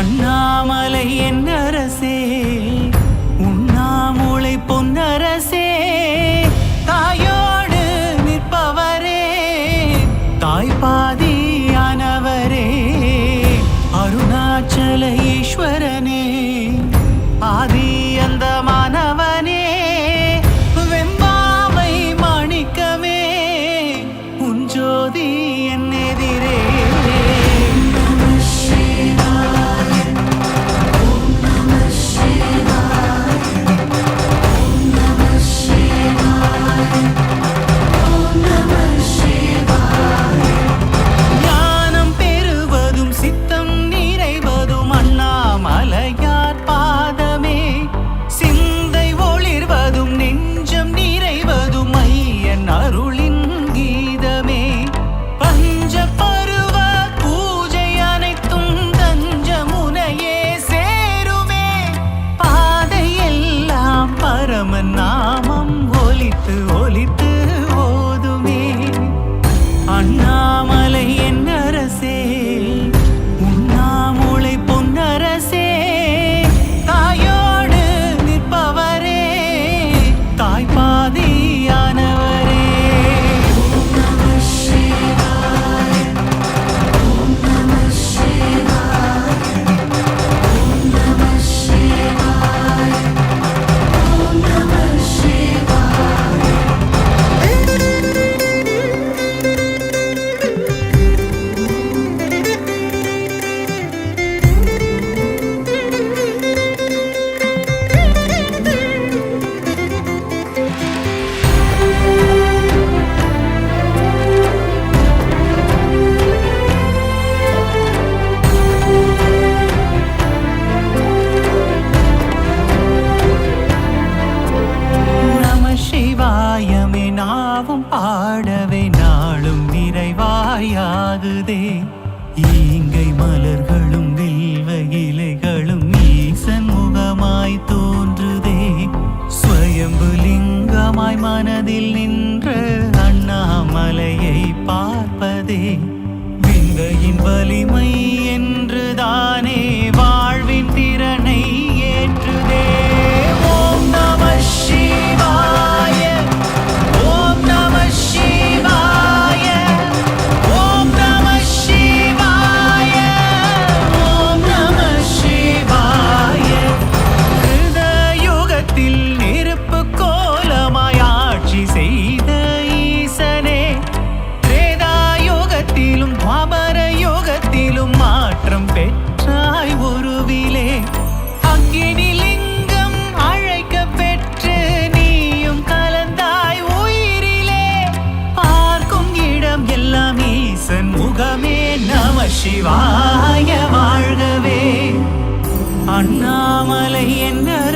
அண்ணாமலை என் அரசே உண்ணாமுளை பொன்னரசே தாயோடு நிற்பவரே தாய்பாதியானவரே அருணாச்சல ஈஸ்வரனே ஆதி அந்த மாணவனே வெம்பாவை மாணிக்கவே உஞ்சோதி பாவம் பாடவே நாளும் நிறைவாயாகுதே ஈங்கை மலர்களும் வில்வ இலைகளும் ஈசன் முகமாய் தோன்றுதே. ஸ்வயம்புலிங்கமாய் மனதில் நின்ற அண்ணாமலையை பார்ப்பதே. விந்தையின் வலிமை சிவாய வாழ்கவே. அண்ணாமலை என்ற